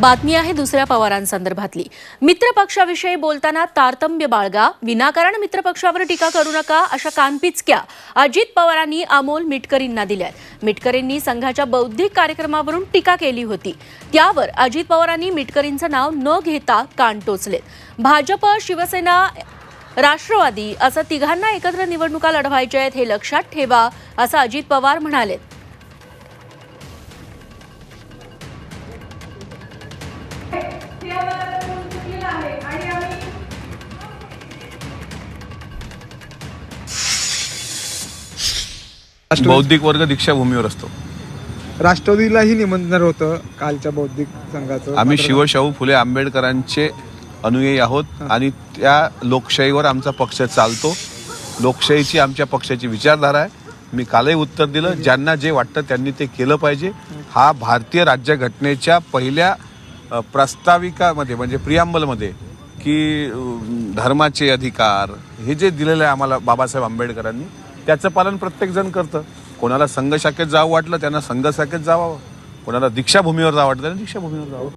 बातमी आहे दुसऱ्या पवारांसंदर्भातली. मित्रपक्षाविषयी बोलताना तारतम्य बाळगा विनाकारण मित्रपक्षावर टीका करू नका अशा कानपिचक्या अजित पवारांनी अमोल मिटकरींना दिल्या मिटकरींनी संघाच्या बौद्धिक कार्यक्रमावरून टीका केली होती. त्यावर अजित पवारांनी मिटकरींचं नाव न घेता कान टोचले भाजप शिवसेना राष्ट्रवादी असं तिघांना एकत्र निवडणुका लढवायच्या आहेत हे लक्षात ठेवा असं अजित पवार म्हणालेत. राष्ट्रवादी बौद्धिक वर्ग दीक्षाभूमीवर असतो. राष्ट्रवादीलाही निमंत्रण होतं कालच्या बौद्धिक संघाचं. आम्ही मात्र- शिवशाहू फुले आंबेडकरांचे अनुयायी आहोत आणि त्या लोकशाहीवर आमचा पक्ष चालतो. लोकशाहीची आमच्या पक्षाची विचारधारा आहे. मी कालही उत्तर दिलं ज्यांना जे वाटतं त्यांनी ते केलं पाहिजे. हा भारतीय राज्यघटनेच्या पहिल्या अ, प्रस्ताविकामध्ये म्हणजे प्रियांबलमध्ये की अ, धर्माचे अधिकार हे जे दिलेलं आहे आम्हाला बाबासाहेब आंबेडकरांनी त्याचं पालन प्रत्येक जण करतं. कोणाला संघ शाखेत जावं वाटलं त्यांना संघ शाखेत जावं. कोणाला दीक्षाभूमीवर जावं वाटलं त्यांना दीक्षाभूमीवर जावं.